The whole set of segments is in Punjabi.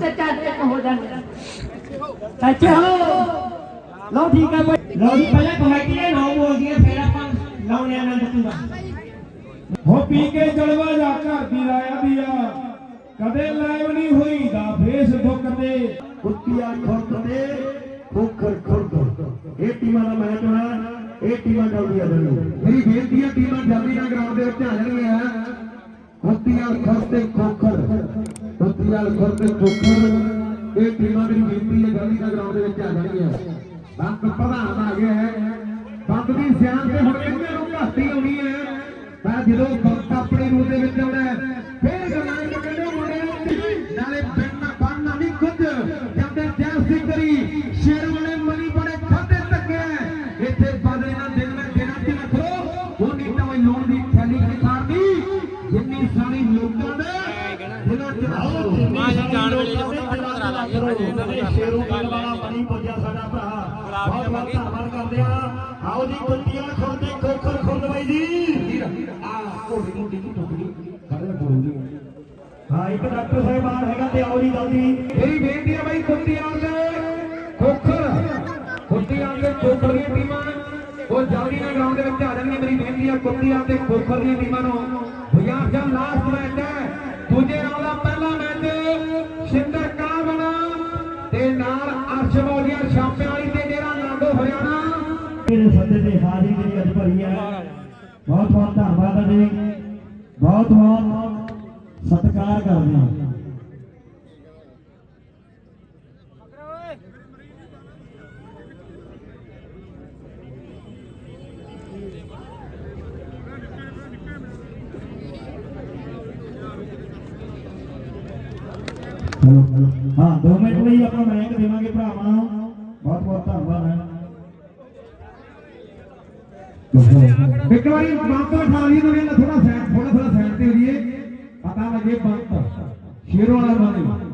ਤੇ ਚੱਲ ਇੱਕ ਹੋ ਜਾਂਦੇ ਅੱਛਾ ਲਓ ਠੀਕ ਹੈ ਬਾਈ ਲਓ ਜੀ ਪਹਿਲਾਂ ਕਮੇਟੀ ਦੇ ਨਾਮ ਬੋਲਦੀ ਹੈ ਫਿਰ ਆਪਾਂ ਲਾਉਣੇ ਆਨੰਦ ਪੂਰਾ। ਹੋ ਪੀ ਕੇ ਜਲਵਾ ਜਾ ਘਰ ਦੀ ਰਾਇਆ ਦੀ ਆ। ਕਦੇ ਲਾਈਵ ਨਹੀਂ ਹੋਈ ਦਾ ਫੇਸਬੁੱਕ ਤੇ। ਕੁੱਤੀਆਂ ਖੁਰਦ ਤੇ ਖੋਖਰ ਖੁਰਦ। ਇਹ ਟੀਮਾਂ ਦਾ ਮੈਚ ਹੋਣਾ ਇਹ ਟੀਮਾਂ ਜਲਦੀ ਆ ਜਾਣਗੀਆਂ ਮੇਰੀ ਬੇਨਤੀ ਹੈ ਟੀਮਾਂ ਜਲਦੀ ਨਾਲ ਗਰਾਊਂਡ ਦੇ ਉੱਤੇ ਆ ਜਾਣਗੀਆਂ। ਕੁੱਤੀਆਂ ਖੁਰਦ ਤੇ ਖੋਖਰ। ਕੁੱਤੀਆਂ ਖੁਰਦ ਤੇ ਇਹ ਟੀਮਾਂ ਦੀ ਬੇਨਤੀ ਹੈ ਜਲਦੀ ਨਾਲ ਗਰਾਊਂਡ ਦੇ ਵਿੱਚ ਆ ਜਾਣਗੀਆਂ ਬੰਦ ਪ੍ਰਧਾਨ ਆ ਗਿਆ ਹੈ। ਬੰਦ ਦੀ ਸਿਆਣ ਤੇ ਹੁਣ ਇਹਨਾਂ ਨੂੰ ਘਾਟੀ ਆਉਣੀ ਹੈ? ਪਰ ਜਦੋਂ ਬੰਦ ਆਪਣੇ ਰੂਪ ਦੇ ਵਿੱਚ ਆਉਣਾ ਹੈ, ਫੇਰ ਗੱਲਾਂ ਬਾਈ ਜੀ ਆ ਕੋਡੀ ਮੋਟੀ ਕੀ ਟੋਕਰੀ ਖੜੇ ਬੋਲਦੇ ਹਾਂ ਇੱਕ ਡਾਕਟਰ ਸਾਹਿਬਾਨ ਹੈਗਾ ਤੇ ਆਓ ਜੀ ਜਲਦੀ ਮੇਰੀ ਬੇਨਤੀ ਹੈ ਬਾਈ ਕੁੱਤੀਆਂ ਦੇ ਖੋਖਰ ਕੁੱਤੀਆਂ ਦੇ ਖੋਖਰ ਦੀਆਂ ਟੀਮਾਂ ਉਹ ਜਲਦੀ ਨਾਲ ਗਰਾਊਂਡ ਦੇ ਵਿੱਚ ਆ ਜਾਣਗੀਆਂ ਮੇਰੀ ਬੇਨਤੀ ਹੈ ਕੁੱਤੀਆਂ ਤੇ ਖੋਖਰ ਦੀਆਂ ਟੀਮਾਂ ਨੂੰ ਬਿਆਸ ਜਾਂ ਲਾਸਟ ਮੈਚ ਹੈ ਦੂਜੇ ਰਾਉਂਡ ਦਾ ਪਹਿਲਾ ਮੈਚ ਸ਼ਿੰਦਰ ਕਾਵਣਾ ਤੇ ਨਾਲ ਅਰਸ਼ ਮੌਲੀਆ ਛਾਪਿਆਂ ਵਾਲੀ ਤੇ ਡੇਰਾ ਨਾਗੋ ਹਰਿਆਣਾ ਮੇਰੇ ਸੱਦੇ ਤੇ ਹਾਜ਼ਰੀ ਜਿਹੜੀ ਅੱਜ ਭਰੀ ਹੈ। ਬਹੁਤ ਬਹੁਤ ਧੰਨਵਾਦ ਹੈ ਜੀ। ਬਹੁਤ ਬਹੁਤ ਸਤਿਕਾਰ ਕਰਦੇ ਹਾਂ। ਹਾਂ 2 ਮਿੰਟ ਲਈ ਆਪਾਂ ਮੈਕ ਦੇਵਾਂਗੇ ਭਰਾਵਾਂ ਨੂੰ। ਬਹੁਤ ਬਹੁਤ ਧੰਨਵਾਦ। ਹੈ ਇੱਕ ਵਾਰੀ ਬੰਤ ਉਠਾ ਲਈ ਤਾਂ ਇਹਨਾਂ ਥੋੜਾ ਸਾਈਡ ਥੋੜਾ ਥੋੜਾ ਸਾਈਡ ਤੇ ਹੋ ਜੀਏ ਪਤਾ ਲੱਗੇ ਬੰਤ ਸ਼ੇਰੋਂ ਵਾਲਾ ਬੰਦ।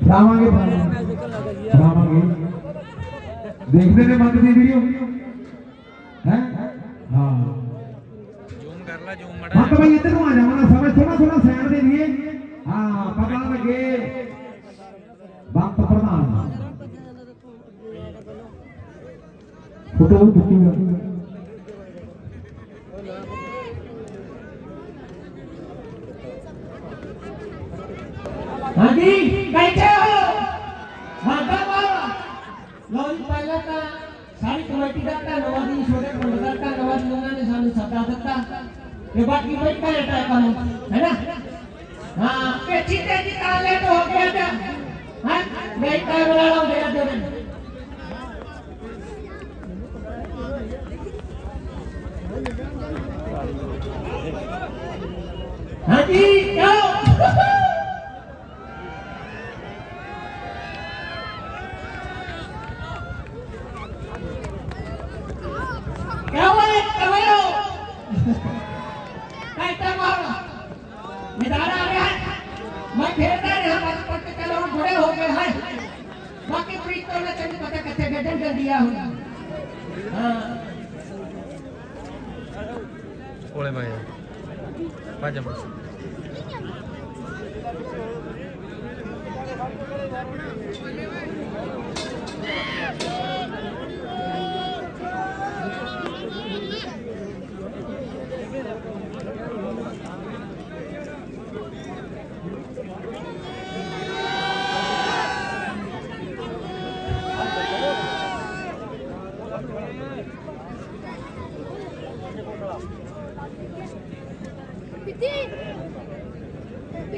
ਫੜਾਵਾਂਗੇ ਫੜਾਵਾਂਗੇ ਦੇਖਦੇ ਨੇ ਬੰਦ ਦੀ ਵੀਡੀਓ ਹੈ? ਹਾਂ। ਜ਼ੂਮ ਕਰ ਲੈ ਜ਼ੂਮ ਮੜਾ। ਹਾਂ ਤਾਂ ਬਈ ਇੱਧਰ ਨੂੰ ਆ ਜਾਵਾਂ ਸਮਝ ਥੋੜਾ ਥੋੜਾ ਸਾਈਡ ਦੇ ਲਈਏ ਹਾਂ ਪਤਾ ਲੱਗੇ ਬੰਤ ਪ੍ਰਧਾਨ ਫੋਟੋ ਖਿੱਚੀ ਹਾਂਜੀ, ਬੈਠੇ ਹੋ। ਮਾਤਾ ਬਾਬਾ ਲਓ ਜੀ, ਪਹਿਲਾਂ ਤਾਂ ਸਾਰੀ ਕਮੇਟੀ ਦਾ ਧੰਨਵਾਦ ਜੀ, ਛੋਟੇ ਪਿੰਡ ਦਾ ਧੰਨਵਾਦ ਉਹਨਾਂ ਨੇ ਸਾਨੂੰ ਸੱਦਾ ਦਿੱਤਾ। ਤੇ ਬਾਕੀ ਬਈ ਘਰੇ ਟੈਕਾਂ ਹੈ ਨਾ? ਹਾਂ, ਪੇਚੀ ਤੇ ਜੀ ਤਾਂ ਲੈ ਹੋ ਗਿਆ ਤਾਂ। ਹਾਂ, ਬਈ ਵਾਲਾ ਲਾਉਂਦੇ ਆ ਦੋਵੇਂ ਹਾਂਜੀ ਜਾਓ क्या हुआ है कमलो कैसा मारो मैदान आ गया है मैं खेलता रहा बचपन के चलो हम बड़े हो गए हैं बाकी प्रीत तो ने तेरे पता कैसे गठन कर दिया हूँ हाँ ਕੋਲੇ ਬਾਈ ਭੱਜ ਬਸ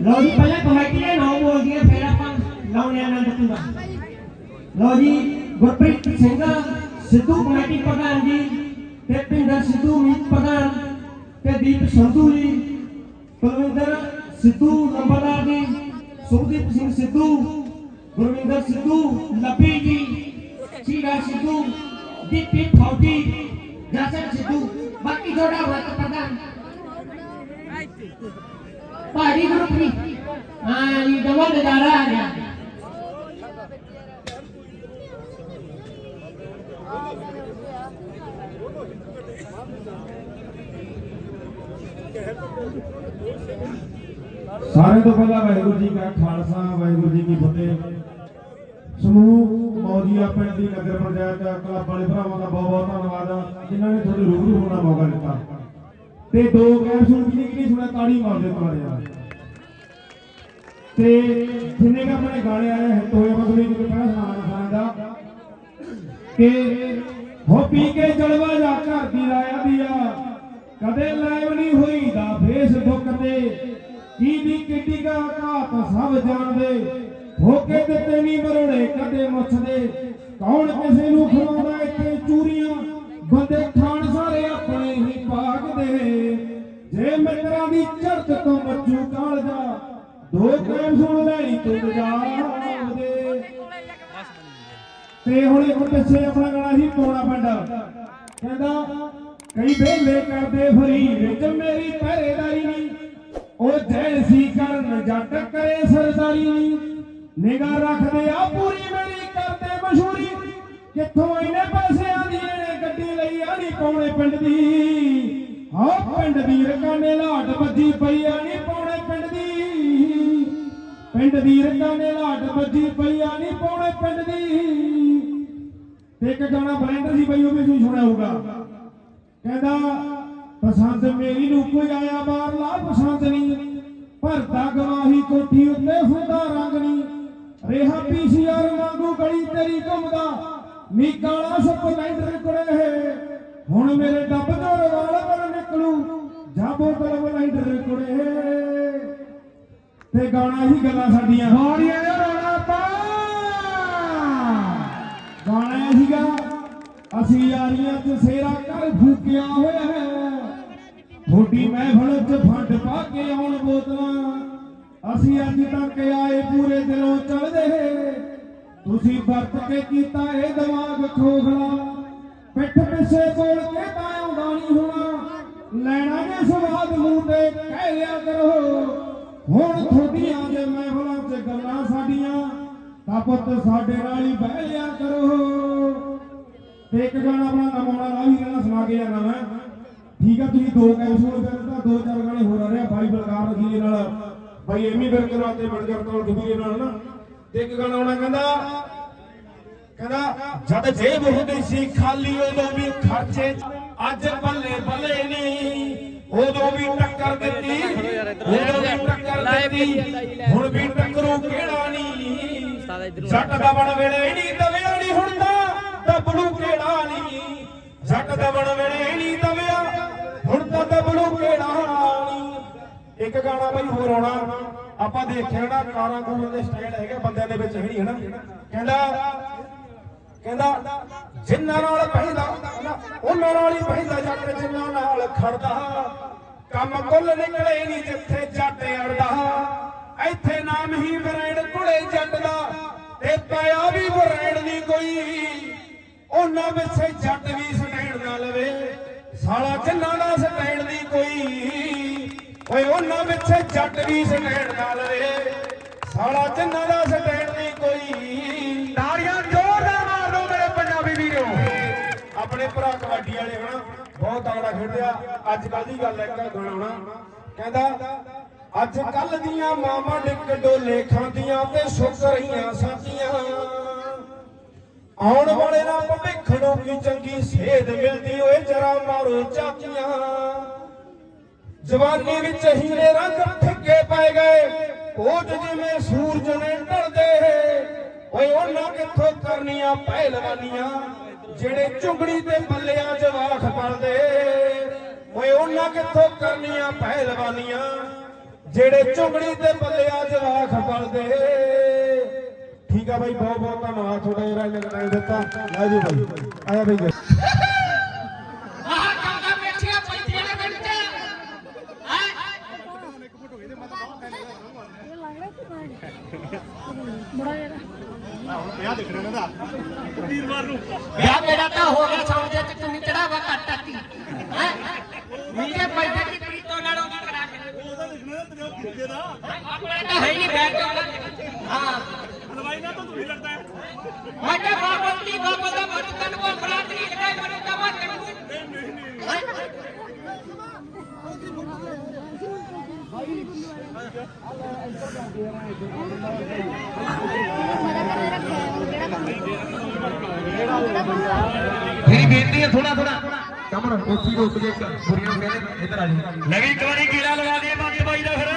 ਲਓ ਜੀ, ਪਹਿਲਾਂ ਕਮੇਟੀ ਦੇ ਨਾਮ ਬੋਲਦੀ ਹੈ ਫਿਰ ਆਪਾਂ ਲਾਉਣੇ ਆਨੰਦ ਪੂਰਾ ਲਓ ਜੀ, ਗੁਰਪ੍ਰੀਤ ਸਿੰਘ, ਸਿੱਧੂ ਕਮੇਟੀ ਪ੍ਰਧਾਨ ਜੀ, ਤੇ ਭਿੰਦਰ ਸਿੱਧੂ ਮੀਤ ਪ੍ਰਧਾਨ, ਤੇ ਦੀਪ ਸੰਧੂ ਜੀ, ਕੁਲਵਿੰਦਰ ਸਿੱਧੂ ਨੰਬਰਦਾਰ ਜੀ, ਸੁਖਦੀਪ ਸਿੰਘ ਸਿੱਧੂ, ਗੁਰਵਿੰਦਰ ਸਿੱਧੂ, ਲੱਭੀ ਜੀ ਸੀਰਾ ਸਿੱਧੂ, ਦੀਪੀ ਫੌਜੀ ਜਸਨ ਸਿੱਧੂ, ਬਾਕੀ ਜੋੜਾ ਹੋਇਆ ਤਾਂ ਪ੍ਰਧਾਨ। ਪਹਾੜੀ ਗਰੁੱਪ ਦੀ ਹਾਂ ਇਹ ਜਮਾ ਨਜ਼ਾਰਾ ਆ ਗਿਆ ਸਾਰੇ ਤੋਂ ਪਹਿਲਾਂ ਵਾਹਿਗੁਰੂ ਜੀ ਕਾ ਖਾਲਸਾ, ਵਾਹਿਗੁਰੂ ਜੀ ਕੀ ਫਤਿਹ। ਸਮੂਹ ਮੌਜੀਆ ਪਿੰਡ ਦੀ ਨਗਰ ਪੰਚਾਇਤ ਕਲੱਬ ਵਾਲੇ ਭਰਾਵਾਂ ਦਾ ਬਹੁਤ ਬਹੁਤ ਧੰਨਵਾਦ ਜਿਨ੍ਹਾਂ ਨੇ ਤੁਹਾਡੇ ਰੂਬਰੂ ਹੋਣ ਦਾ ਮੌਕਾ ਦਿੱਤਾ। ਤੇ ਦੋ ਕੈਪਸੂਲ ਕਿਹਨੇ ਕਿਹਨੇ ਸੁਣਿਆ ਤਾੜੀ ਮਾਰ ਦਿਓ ਤੁਹਾਡੇ ਯਾਰ ਤੇ ਜਿੰਨੇ ਵੀ ਆਪਣੇ ਗਾਣੇ ਆਏ ਹਿੱਟ ਹੋਏ ਮੈਂ ਤੁਹਾਨੂੰ ਇੱਕ ਸੁਣਾਉਣਾ ਚਾਹਾਂਗਾ ਕਿ ਹੋ ਪੀ ਕੇ ਜਲਵਾ ਜਾ ਘਰ ਦੀ ਰਾਇਆ ਦੀਆ ਕਦੇ ਲਾਈਵ ਨਹੀਂ ਹੋਈ ਦਾ ਫੇਸਬੁੱਕ ਤੇ। ਕੀ ਦੀ ਕਿੱਡੀ ਦਾ ਘਾਤ ਸਭ ਜਾਣਦੇ। ਹੋਕੇ ਦਿੱਤੇ ਨਹੀਂ ਮਰੋੜੇ, ਕਦੇ ਮੁੱਛਦੇ। ਕੌਣ ਕਿਸੇ ਨੂੰ ਖਵਾਉਂਦਾ ਇੱਥੇ ਚੜਤ ਤੋਂ ਮੱਚੂ ਕਾਲ ਜਾ ਦੋ ਟਾਈਮ ਸੁਣ ਲੈਣੀ ਤੂੰ ਜਾਦੇ ਤੇ ਹੁਣ ਹੁਣ ਪਿੱਛੇ ਆਪਣਾ ਗਾਣਾ ਸੀ ਤੋੜਾ ਪਿੰਡ। ਕਹਿੰਦਾ ਕਈ ਵੇਲੇ ਕਰਦੇ ਫਰੀ ਵਿੱਚ ਮੇਰੀ ਪਹਿਰੇਦਾਰੀ ਨਹੀਂ। ਉਹ ਜੈਸੀ ਕਰਨ ਜੱਟ ਕਰੇ ਸਰਦਾਰੀ ਨਹੀਂ। ਨਿਗਾਹ ਰੱਖਦੇ ਆ ਪੂਰੀ ਮੇਰੀ ਕਰਦੇ ਮਸ਼ਹੂਰੀ। ਕਿੱਥੋਂ ਇਹਨੇ ਪੈਸਿਆਂ ਦੀ ਇਹਨੇ ਗੱਡੀ ਲਈ ਆ ਨਹੀਂ ਪੌਣੇ ਪਿੰਡ ਦੀ। ਹਾਂ, ਪਿੰਡ ਦੀ ਰਕਾਨੇ ਲਾਟ ਵੱਜੀ ਪਈ ਆ ਨਹੀਂ ਪੌਣੇ ਪਿੰਡ ਦੀ। ਪਿੰਡ ਦੀ ਰਕਾਨੇ ਲਾਟ ਵੱਜੀ ਪਈ ਆ ਨਹੀਂ ਪੌਣੇ ਪਿੰਡ ਦੀ। ਤੇ ਇੱਕ ਗਾਣਾ ਬਲੈਂਡਰ ਸੀ ਬਈ, ਉਹ ਵੀ ਤੁਸੀਂ ਸੁਣਿਆ ਹੋਊਗਾ ਕਹਿੰਦਾ, ਪਸੰਦ ਮੇਰੀ ਨੂੰ ਕੋਈ ਆਇਆ ਬਾਹਰਲਾ ਪਸੰਦ ਨਹੀਂ ਭਰਦਾ ਗਵਾਹੀ ਕੋਠੀ ਉੱਤੇ ਹੁੰਦਾ ਰੰਗ ਨਹੀਂ ਰੇਹਾ ਪੀਸੀਆਰ ਵਾਂਗੂ ਗਲੀ ਤੇਰੀ ਘੁੰਮਦਾ। ਨੀ ਕਾਲਾ ਸਪਲੈਂਡਰ ਕੁੜੇ ਹੁਣ ਮੇਰੇ ਡੱਬ ਤੋਂ ਰਵਾਲ ਪਰ ਨਿਕਲੂ, ਜਾ ਬੋਤਲ ਬਲੈਂਡਰ ਕੁੜੇ ਤੇ ਗਾਣਾ ਹੀ ਗੱਲਾਂ ਸਾਡੀਆਂ। ਹੋਰੀਆਂ ਦਾ ਰੌਲਾ ਪਾ। ਗਾਣਾ ਸੀਗਾ ਅਸੀਂ ਯਾਰੀਆਂ ਚ ਸੇਰਾ ਕਰ ਫੂਕਿਆ ਹੋਇਆ ਹੈ। ਥੋੜੀ ਮਹਿਫਲ ਚ ਫੰਡ ਪਾ ਕੇ ਆਉਣ ਬੋਤਲਾਂ। ਅਸੀਂ ਅੱਜ ਤੱਕ ਆਏ ਪੂਰੇ ਦਿਲੋਂ ਚੜਦੇ ਤੁਸੀਂ ਵਰਤ ਕੇ ਕੀਤਾ ਇਹ ਦਿਮਾਗ ਖੋਖਲਾ। ਪਿੱਠ ਪਿੱਛੇ ਬੋਲ ਕੇ ਤਾਂ ਆਉਂਦਾ ਨਹੀਂ ਹੋਣਾ। ਲੈਣਾ ਜੇ ਸਵਾਦ ਮੂੰਹ ਕਹਿ ਲਿਆ ਕਰੋ। ਹੁਣ ਥੋਡੀਆਂ ਜੇ ਮਹਿਫਲਾਂ 'ਚ ਗੱਲਾਂ ਸਾਡੀਆਂ, ਤਾਂ ਪੁੱਤ ਸਾਡੇ ਨਾਲ ਹੀ ਬਹਿ ਲਿਆ ਕਰੋ। ਤੇ ਇੱਕ ਗਾਣਾ ਆਪਣਾ ਨਮਾਉਣਾ ਲਾ ਰਹਿਣਾ ਸੁਣਾ ਕੇ ਜਾਣਾ ਮੈਂ। ਠੀਕ ਆ, ਤੁਸੀਂ ਦੋ ਕੈਪਸੂਲ ਫਿਰ ਤਾਂ ਦੋ ਚਾਰ ਗਾਣੇ ਹੋਰ ਆ ਰਹੇ ਆ, ਬਾਈ ਬਲਕਾਰ ਜੀ ਦੇ ਨਾਲ। ਬਾਈ ਐਮੀ ਬਿਰਕਰ ਤੇ ਬੜਗਰ ਤੋਂ ਡੁੱਬੀ ਨਾਲ ਨਾ। ਤੇ ਇੱਕ ਗਾਣਾ ਆਉਣਾ ਕਹਿੰਦਾ ਕਹਿੰਦਾ ਜਦ ਜੇਬ ਹੁੰਦੀ ਸੀ ਖਾਲੀ ਉਦੋਂ ਵੀ ਖਰਚੇ ਅੱਜ ਬੱਲੇ ਬੱਲੇ ਨਹੀਂ। ਉਦੋਂ ਵੀ ਟੱਕਰ ਦਿੱਤੀ ਉਦੋਂ ਵੀ ਟੱਕਰ ਦਿੱਤੀ ਹੁਣ ਵੀ ਟੱਕਰੂ ਕਿਹੜਾ ਨਹੀਂ। ਜੱਟ ਦਾ ਬਣ ਵੇਲੇ ਨਹੀਂ ਦਵਿਆ ਨਹੀਂ ਹੁੰਦਾ ਦਬਲੂ ਕਿਹੜਾ ਨਹੀਂ। ਜੱਟ ਦਾ ਬਣ ਵੇਲੇ ਨਹੀਂ ਦਵਿਆ ਹੁਣ ਤਾਂ ਦਬਲੂ ਕਿਹੜਾ ਨਹੀਂ। ਇੱਕ ਗਾਣਾ ਬਈ ਹੋਰ ਆਉਣਾ ਆਪਾਂ ਦੇਖਿਆ ਨਾ ਕਾਰਾਂ ਕੂਰਾਂ ਦੇ ਸਟਾਈਲ ਹੈਗੇ ਬੰਦਿਆਂ ਦੇ ਵਿੱਚ ਹੈਣੀ ਹੈ ਨਾ। ਕਹਿੰਦਾ ਕਹਿੰਦਾ, ਜਿੰਨਾਂ ਨਾਲ ਪਹਿਦਾ ਉਹਨਾਂ ਨਾਲ ਹੀ ਪਹਿਦਾ ਜੱਟ, ਜਿੰਨਾਂ ਨਾਲ ਖੜਦਾ। ਕੰਮ ਕੁੱਲ ਨਿਕਲੇ ਨਹੀਂ ਜਿੱਥੇ ਜੱਟ ਅੜਦਾ। ਇੱਥੇ ਨਾਮ ਹੀ ਬਰੈਂਡ ਕੁੜੇ ਜੱਟ ਦਾ, ਤੇ ਪਾਇਆ ਵੀ ਬਰੈਂਡ ਨਹੀਂ ਕੋਈ। ਉਹਨਾਂ ਵਿੱਚ ਜੱਟ ਵੀ ਸਟੈਂਡ ਨਾ ਲਵੇ, ਸਾਲਾ ਜਿੰਨਾਂ ਦਾ ਸਟੈਂਡ ਦੀ ਕੋਈ। ਓਏ, ਉਹਨਾਂ ਵਿੱਚ ਜੱਟ ਵੀ ਸਟੈਂਡ ਨਾ ਲਵੇ, ਸਾਲਾ ਜਿੰਨਾਂ ਦਾ ਭਰਾ ਕਬੱਡੀ ਵਾਲੇ ਹਨਾ, ਬਹੁਤ ਤਗੜਾ ਖੇਡਦੇ ਆ ਅੱਜ ਕੱਲ ਦੀ ਗੱਲ ਹੈ, ਇੱਕ ਗਾਣਾ ਹੋਣਾ ਕਹਿੰਦਾ, ਅੱਜ ਕੱਲ ਦੀਆਂ ਮਾਵਾਂ ਡਿੱਕ ਡੋਲੇ ਖਾਂਦੀਆਂ ਤੇ ਸੁੱਕ ਰਹੀਆਂ ਸਾਥੀਆਂ ਆਉਣ ਵਾਲੇ ਨਾ ਭਵਿੱਖ ਨੂੰ ਕੀ ਚੰਗੀ ਸੇਧ ਮਿਲਦੀ ਓਏ, ਜਰਾ ਮਾਰੋ ਚਾਕੀਆਂ। ਜਵਾਨੀ ਵਿੱਚ ਹੀਰੇ ਰੰਗ ਫਿੱਕੇ ਪੈ ਗਏ ਕੋਟ ਜਿਵੇਂ ਸੂਰਜ ਨੇ ਢਲਦੇ। ਓਏ, ਉਹਨਾਂ ਕਿੱਥੋਂ ਕਰਨੀਆਂ ਪਹਿਲਵਾਨੀਆਂ? ਜਿਹੜੇ ਝੁਗੜੀ ਤੇ ਬੱਲਿਆਂ ਜਵਾਖ ਪਲਦੇ ਓਏ ਉਹਨਾਂ ਕਿੱਥੋਂ ਕਰਨੀਆਂ ਪਹਿਲਵਾਨੀਆਂ? ਜਿਹੜੇ ਝੁੰਗੜੀ ਤੇ ਬੱਲਿਆਂ ਜਵਾਖ ਪਲਦੇ ਠੀਕ ਆ ਬਾਈ ਬਹੁਤ ਬਹੁਤ ਧੰਨਵਾਦ ਤੁਹਾਡਾ ਜਿਹੜਾ ਇਹਨੇ ਟਾਈਮ ਦਿੱਤਾ। ਲੈ ਜੀ ਬਾਈ, ਆਇਆ ਬਾਈ ਵਿਆਹ ਮੇਰਾ ਤਾਂ ਹੋ ਗਿਆ ਸਮਝੇ ਤੇ ਤੂੰ ਚੜਾਵਾ ਘੱਟ ਆਤੀ ਹੈ ਮੇਰੇ ਪੈਸੇ ਦੀ ਪ੍ਰੀਤੋਂ ਨਾਲ ਉਹਦੀ ਕਰਾ ਕੇ ਉਹਦਾ ਲਿਖਣਾ ਤੇਰੇ ਪੁੱਛੇ ਦਾ ਆਪਣਾ ਤਾਂ ਹੈ ਨਹੀਂ ਬੈਠ ਹਾਂ ਹਲਵਾਈ ਨਾ ਤਾਂ ਤੂੰ ਹੀ ਲੱਗਦਾ ਹੈ ਮੈਂ ਤਾਂ ਬਾਬਤੀ ਬਾਬਾ ਦਾ ਮਨ ਤਨ ਕੋ ਬਰਾਤ ਨਹੀਂ ਲਗਾਈ ਮਨ ਤਾਂ ਮਨ ਨਹੀਂ ਨਹੀਂ ਮੇਰੀ ਬੇਨਤੀ ਹੈ ਥੋੜਾ ਥੋੜਾ ਕਮਰ ਉੱਚੀ ਰੁਕ ਜੇ ਬੁਰੀਆਂ ਕਹਿੰਦੇ ਇੱਧਰ ਆ ਜੀ ਲੈ ਵੀ ਇੱਕ ਵਾਰੀ ਕੀੜਾ ਲਗਾ ਦਈਏ ਬੰਦ ਬਾਈ ਦਾ ਫਿਰ।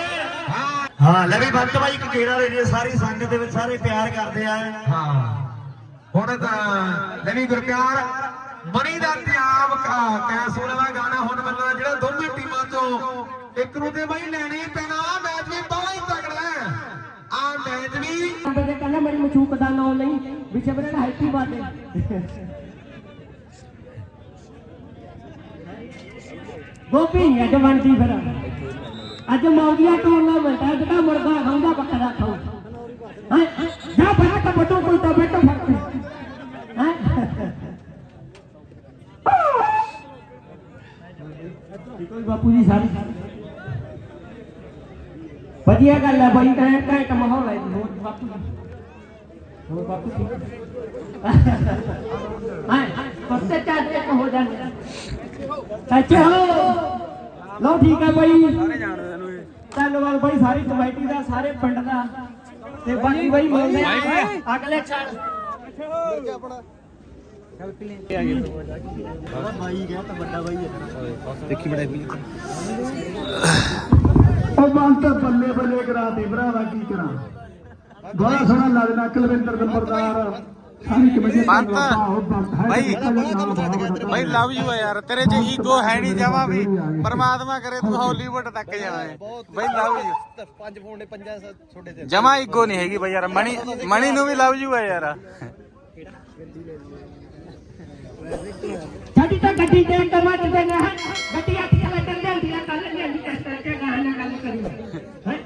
ਹਾਂ। ਹਾਂ ਲੈ ਵੀ ਬੰਤ ਬਾਈ ਇੱਕ ਗੇੜਾ ਦੇ ਦਿਓ ਸਾਰੀ ਸੰਗਤ ਦੇ ਵਿੱਚ ਸਾਰੇ ਪਿਆਰ ਕਰਦੇ ਆ। ਹਾਂ। ਹੁਣ ਤਾਂ ਲਵੀ ਗੁਰਪਿਆਰ ਮਣੀ ਦਾ ਤਿਆਬ ਕੈ ਸੋਲਵਾ ਗਾਣਾ ਹੁਣ ਮੈਨੂੰ ਜਿਹੜਾ ਦੋਵੇਂ ਟੀਮਾਂ ਤੋਂ ਇੱਕ ਨੂੰ ਤੇ ਬਾਈ ਲੈਣੇ ਪੈਣਾ ਮੈਚ ਵੀ ਬਹੁਤ ਹੀ ਤਗੜਾ ਹੈ। ਆ ਮੈਚ ਵੀ ਬੰਦੇ ਕਹਿੰਦਾ ਮੇਰੀ ਮਚੂਕ ਦਾ ਨਾਮ ਨਹੀਂ ਵਿਚੇ ਬਰੇ ਹੈਪੀ ਬਾਤੇ ਗੋਪੀ ਅੱਜ ਬਣਦੀ ਫਿਰ। ਅੱਜ ਮੌਗੀਆ ਟੂਰਨਾਮੈਂਟ ਹੈ ਜਿਹੜਾ ਮੁਰਗਾ ਖਾਉਂਦਾ ਬੱਕਰਾ ਖਾਉ ਹੈ ਜਾ ਬੜਾ ਤਾਂ ਬਟੋ ਕੋਈ ਤਾਂ ਬੈਠੋ ਫ਼ਰਕ। ਹੈ। ਕੋਈ ਬਾਪੂ ਜੀ ਸਾਰੀ ਵਧੀਆ ਗੱਲ ਹੈ ਬਾਈ, ਘੈਂਟ ਘੈਂਟ ਮਾਹੌਲ ਹੈ ਹੋਰ ਬਾਪੂ ਹੋਰ ਬਾਪੂ ਹਾਂ ਫਸਤੇ ਚਾਰ ਤੇ ਹੋ ਜਾਂਦੇ ਅੱਛਾ ਲਓ ਠੀਕ ਹੈ ਬਾਈ। ਸਾਰੇ ਜਾਣਦੇ ਇਹਨੂੰ ਧੰਨਵਾਦ ਬਾਈ, ਸਾਰੀ ਕਮੇਟੀ ਦਾ, ਸਾਰੇ ਪਿੰਡ ਦਾ। ਤੇ ਬਾਕੀ ਬਾਈ ਮਿਲਦੇ ਆ ਅਗਲੇ ਸਾਲ। ਉਹ ਮਨ ਤਾਂ ਬੱਲੇ ਬੱਲੇ ਕਰਾਤੀ ਭਰਾਵਾ ਕੀ ਕਰਾਂ? ਬੜਾ ਸੋਹਣਾ ਲੱਗਦਾ ਕੁਲਵਿੰਦਰ ਨੰਬਰਦਾਰ ਸਾਰੀ ਕਮੇਟੀ ਬੰਤ ਬਾਈ ਬਾਈ ਲਵ ਯੂ ਆ ਯਾਰ। ਤੇਰੇ 'ਚ ਈਗੋ ਹੈ ਨਹੀਂ ਜਾਵਾ ਵੀ। ਪਰਮਾਤਮਾ ਕਰੇ ਤੂੰ ਹਾਲੀਵੁੱਡ ਤੱਕ ਜਾਵੇਂ ਬਾਈ ਲਵ ਯੂ ਪੰਜ ਫੋਨ ਨੇ ਪੰਜਾਂ ਛੋਟੇ ਤੇ। ਜਮਾ ਈਗੋ ਨਹੀਂ ਹੈਗੀ ਬਾਈ ਯਾਰ। ਮਣੀ ਮਣੀ ਨੂੰ ਵੀ ਲਵ ਯੂ ਆ ਯਾਰ। ਸਾਡੀ ਤਾਂ ਗੱਡੀ ਦੇ ਕਮਾ ਤੇ ਨਾ ਗੱਡੀ ਆ ਕੇ ਚੱਲ ਜਾਂਦੀ ਆ ਕੱਲ ਜਾਂਦੀ ਇਸ ਕਰਕੇ। ਗਾਣਾ ਗੱਲ ਕਰੀ ਹੈ